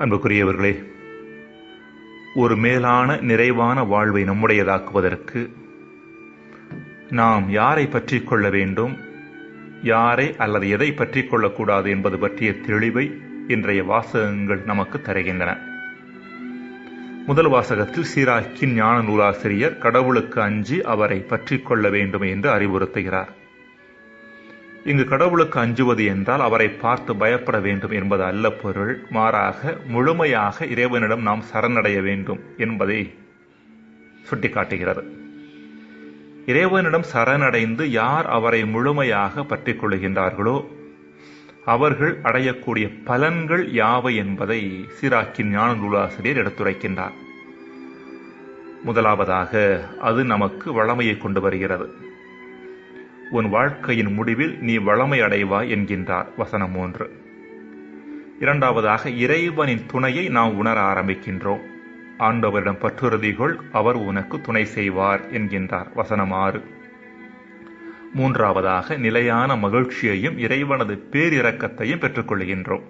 அன்புக்குரியவர்களே ஒரு மேலான நிறைவான வாழ்வை நம்முடையதாக்குவதற்கு நாம் யாரை பற்றி கொள்ள வேண்டும் யாரை அல்லது எதை பற்றி கொள்ளக்கூடாது என்பது பற்றிய தெளிவை இன்றைய வாசகங்கள் நமக்கு தருகின்றன. முதல் வாசகத்தில் சீராக்கின் ஞான நூலாசிரியர் கடவுளுக்கு அஞ்சி அவரை பற்றி கொள்ள வேண்டும் என்று அறிவுறுத்துகிறார். இங்கு கடவுளுக்கு அஞ்சுவது என்றால் அவரை பார்த்து பயப்பட வேண்டும் என்பது அல்ல பொருள். மாறாக முழுமையாக இறைவனிடம் நாம் சரணடைய வேண்டும் என்பதை சுட்டிக்காட்டுகிறது. இறைவனிடம் சரணடைந்து யார் அவரை முழுமையாக பற்றிக் கொள்கின்றார்களோ அவர்கள் அடையக்கூடிய பலன்கள் யாவை என்பதை சிராக்கின் ஞான நூலாசிரியர் எடுத்துரைக்கின்றார். முதலாவதாக அது நமக்கு வளமையை கொண்டு வருகிறது. உன் வாழ்க்கையின் முடிவில் நீ வளமை அடைவாய் என்கின்றார் வசனம் ஒன்று இரண்டாவதாக இறைவனின் துணையை நாம் உணர ஆரம்பிக்கின்றோம். ஆண்டவரிடம் பற்றுறுதிகள் அவர் உனக்கு துணை செய்வார் என்கின்றார் வசனம் ஆறு. மூன்றாவதாக நிலையான மகிழ்ச்சியையும் இறைவனது பேரிரக்கத்தையும் பெற்றுக்கொள்கின்றோம்.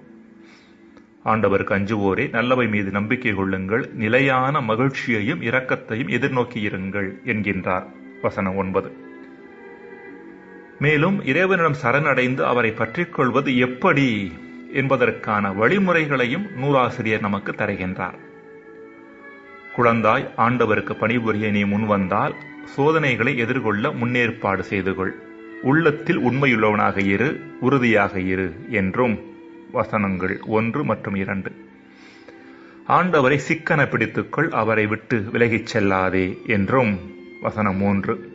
ஆண்டவருக்கு அஞ்சுவோரே நல்லவை மீது நம்பிக்கை கொள்ளுங்கள் நிலையான மகிழ்ச்சியையும் இரக்கத்தையும் எதிர்நோக்கியிருங்கள் என்கின்றார் வசனம் ஒன்பது. மேலும் இறைவனிடம் சரணடைந்து அவரை பற்றிக்கொள்வது எப்படி என்பதற்கான வழிமுறைகளையும் நூலாசிரியர் நமக்கு தருகின்றார். குழந்தாய் ஆண்டவருக்கு பணிபுரிய நீ முன்வந்தால் சோதனைகளை எதிர்கொள்ள முன்னேற்பாடு செய்து கொள். உள்ளத்தில் உண்மையுள்ளவனாக இரு உறுதியாக இரு என்றும் வசனங்கள் ஒன்று மற்றும் இரண்டு. ஆண்டவரை சிக்கன பிடித்துக்கொள் அவரை விட்டு விலகிச் செல்லாதே என்றும் வசனம் மூன்று.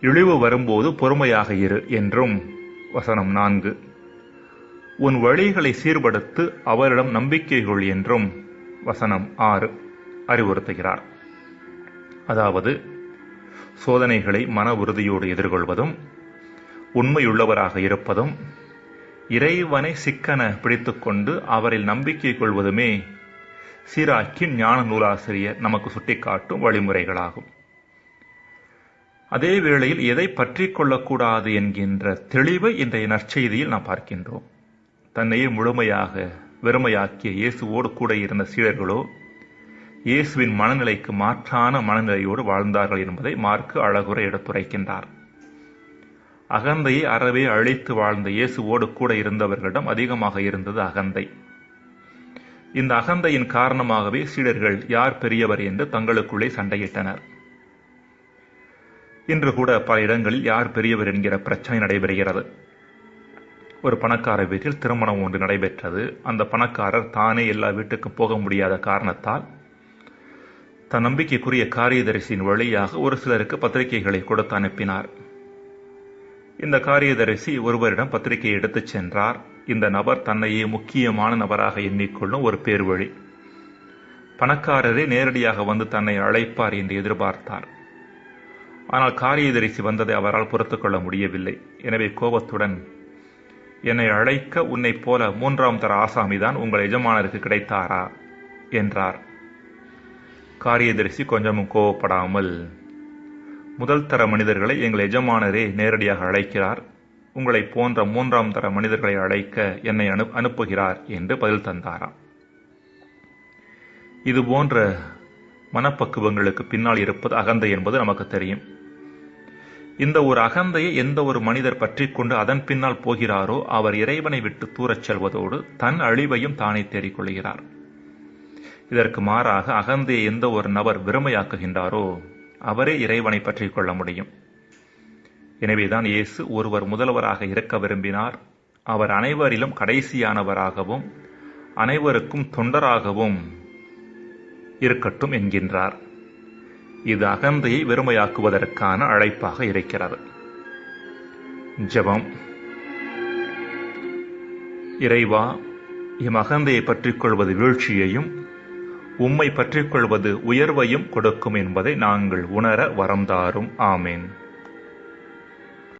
இழிவு வரும்போது பொறுமையாக இரு என்றும் வசனம் நான்கு. உன் வழிகளை சீர்படுத்து அவரிடம் நம்பிக்கை கொள் என்றும் வசனம் ஆறு அறிவுறுத்துகிறார். அதாவது சோதனைகளை மன உறுதியோடு எதிர்கொள்வதும் உண்மையுள்ளவராக இருப்பதும் இறைவனை சிக்கன பிடித்துக்கொண்டு அவரில் நம்பிக்கை கொள்வதுமே சீராக்கின் ஞான நூலாசிரியர் நமக்கு சுட்டிக்காட்டும் வழிமுறைகளாகும். அதே வேளையில் எதை பற்றி கொள்ளக்கூடாது என்கின்ற தெளிவை இன்றைய நற்செய்தியில் நாம் பார்க்கின்றோம். தன்னையே முழுமையாக வெறுமையாக்கிய இயேசுவோடு கூட இருந்த சீடர்களோ இயேசுவின் மனநிலைக்கு மாற்றான மனநிலையோடு வாழ்ந்தார்கள் என்பதை மார்க்கு அழகுரை எடுத்துரைக்கின்றார். அகந்தையை அறவே அழித்து வாழ்ந்த இயேசுவோடு கூட இருந்தவர்களிடம் அதிகமாக இருந்தது அகந்தை. இந்த அகந்தையின் காரணமாகவே சீடர்கள் யார் பெரியவர் என்று தங்களுக்குள்ளே சண்டையிட்டனர். இன்று கூட பல இடங்களில் யார் பெரியவர் என்கிற பிரச்சனை நடைபெறுகிறது. ஒரு பணக்கார வீட்டில் திருமணம் ஒன்று நடைபெற்றது. அந்த பணக்காரர் தானே எல்லா வீட்டுக்கும் போக முடியாத காரணத்தால் தன் நம்பிக்கைக்குரிய காரியதரிசியின் வழியாக ஒரு சிலருக்கு பத்திரிகைகளை கொடுத்து அனுப்பினார். இந்த காரியதரிசி ஒருவரிடம் பத்திரிகையை எடுத்துச் சென்றார். இந்த நபர் தன்னையே முக்கியமான நபராக எண்ணிக்கொள்ளும் ஒரு பேர் வழி பணக்காரரே நேரடியாக வந்து தன்னை அழைப்பார் என்று எதிர்பார்த்தார். ஆனால் காரியதரிசி வந்ததை அவரால் பொறுத்துக்கொள்ள முடியவில்லை. எனவே கோபத்துடன் என்னை அழைக்க உன்னைப் போல மூன்றாம் தர ஆசாமிதான் உங்கள் எஜமானருக்கு கிடைத்தாரா? என்றார். காரியதரிசி கொஞ்சமும் கோவப்படாமல் முதல் தர மனிதர்களை எங்கள் எஜமானரே நேரடியாக அழைக்கிறார். உங்களை போன்ற மூன்றாம் தர மனிதர்களை அழைக்க என்னை அனு அனுப்புகிறார் என்று பதில் தந்தாராம். இது போன்ற மனப்பக்குவங்களுக்கு பின்னால் இருப்பது அகந்தை என்பது நமக்கு தெரியும். இந்த ஒரு அகந்தையை எந்த ஒரு மனிதர் பற்றி கொண்டு அதன் பின்னால் போகிறாரோ அவர் இறைவனை விட்டு தூரச் செல்வதோடு தன் அழிவையும் தானே தேடிக்கொள்கிறார் இதற்கு மாறாக அகந்தையை எந்த ஒரு நபர் வெறுமையாக்குகின்றாரோ அவரே இறைவனை பற்றி கொள்ள முடியும். எனவேதான் இயேசு ஒருவர் முதல்வராக இருக்க விரும்பினார். அவர் அனைவரிலும் கடைசியானவராகவும் அனைவருக்கும் தொண்டராகவும் இருக்கட்டும் என்கின்றார். இது அகந்தையை வெறுமையாக்குவதற்கான அழைப்பாக இருக்கிறது. ஜபம். இறைவா எம் அகந்தையை பற்றிக் கொள்வது வீழ்ச்சியையும் உம்மை பற்றிக் கொள்வது உயர்வையும் கொடுக்கும் என்பதை நாங்கள் உணர வரம்தாரும் ஆமேன்.